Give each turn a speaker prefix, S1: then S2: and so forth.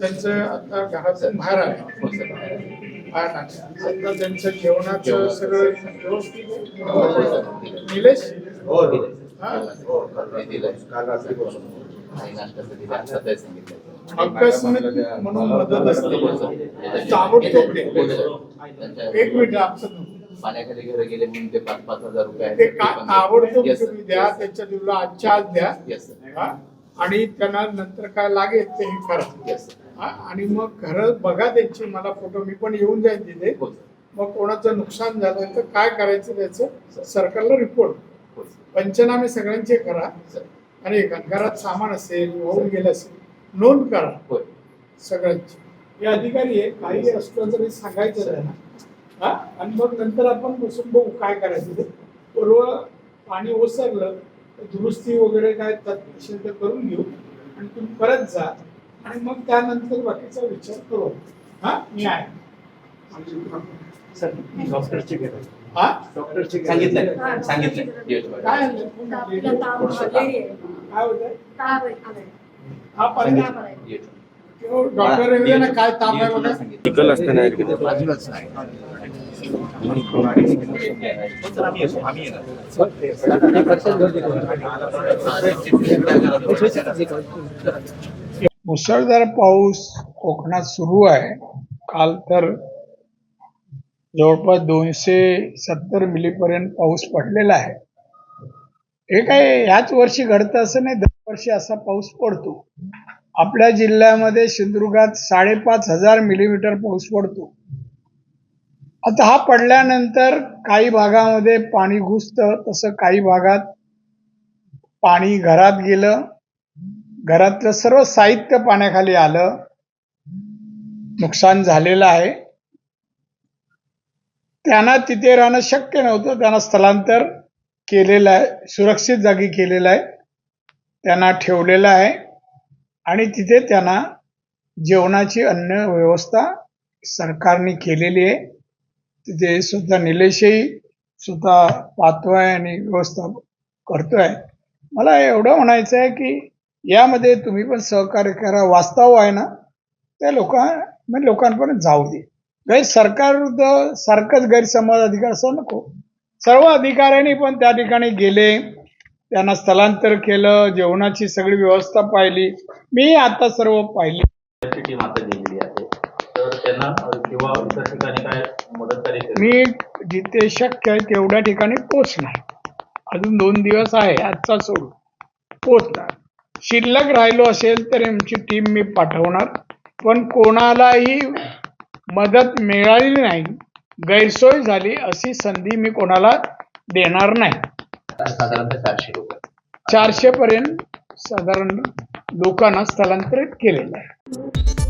S1: त्यांचं आता घराचं बाहेर आहे. आता त्यांचं जेवणाचं सगळं निलेश
S2: हो.
S1: हा? म्हणून मदत असते. ताबडतोब एक मिनिट आमचं
S2: पाण्याखाली घर गेले म्हणून ते पाच पाच हजार रुपये.
S1: ते काय. तुम्ही द्या त्याच्या तुला आजच्या आज द्या? आणि त्यांना नंतर काय लागेल ते हे करा. हा? आणि मग घर बघा त्यांची मला फोटो मी पण येऊन जाईन तिथे
S2: हो.
S1: मग कोणाचं नुकसान झालं तर काय करायचं त्याचं सरकारला रिपोर्ट
S2: हो.
S1: पंचनामे सगळ्यांचे करा. आणि घरात सामान असेल वाहून गेलं असेल नोंद करा
S2: होय.
S1: सगळ्यांची हे अधिकारी आहे काही असलं तरी सांगायचं हा आणि मग नंतर आपण बसून बघू काय करायचं ते पूर्व पाणी ओसरलं दुरुस्ती वगैरे काय असेल तर करून घेऊ. आणि तुम्ही परत जा. आणि मग त्यानंतर बाकीचा विचार करू. हा? मी आहे.
S3: सर डॉक्टरची गरज
S1: हा.
S3: डॉक्टरची
S1: काय. हा पर्यंत. डॉक्टर काय ताप आहे
S2: सांगितलं.
S1: मुसळधार पाऊस कोकणात सुरू आहे. काल तर जवळपास दोनशे सत्तर मिलीपर्यंत पाऊस पडलेला आहे. हे काय ह्याच वर्षी घडतं असं नाही दरवर्षी असा पाऊस पडतो. आपल्या जिल्ह्यामध्ये सिंधुदुर्गात साडेपाच हजार मिलीमीटर पाऊस पडतो. आता हा पडल्यानंतर काही भागामध्ये पाणी घुसतं तसं काही भागात पाणी घरात गेलं. घरातलं सर्व साहित्य पाण्याखाली आलं. नुकसान झालेलं आहे. त्यांना तिथे राहणं शक्य नव्हतं. त्यांना स्थलांतर केलेलं आहे सुरक्षित जागी केलेलं आहे. त्यांना ठेवलेलं आहे. आणि तिथे त्यांना जेवणाची अन्न व्यवस्था सरकारने केलेली आहे. तिथे सुद्धा निलेशही सुद्धा पाहतोय आणि व्यवस्था करतोय. मला एवढं म्हणायचं आहे की यामध्ये तुम्ही पण सहकार्य करा. वास्तव आहे ना त्या लोकां म्हणजे लोकांपर्यंत जाऊ दे. गैर सरकार सारखंच गैरसमज अधिकार असं नको. सर्व अधिकाऱ्यांनी पण त्या ठिकाणी गेले त्यांना स्थलांतर केलं जेवणाची सगळी व्यवस्था पाहिली. मी आता सर्व पाहिली.
S4: त्यांना अ, किंवा इतर ठिकाणी काय मदत करायची
S1: मी जिथे शक्य आहे तेवढ्या ठिकाणी पोचणार अजून दोन दिवस आहे आजचा सोडून. पोचणार शिल्लक राहिलो असेल तर आमची टीम मी पाठवणार. पण कोणालाही मदत मिळाली नाही गैरसोय झाली अशी संधी मी कोणाला देणार नाही. चारशे पर्यंत साधारण लोकांना स्थलांतरित केलेलं आहे.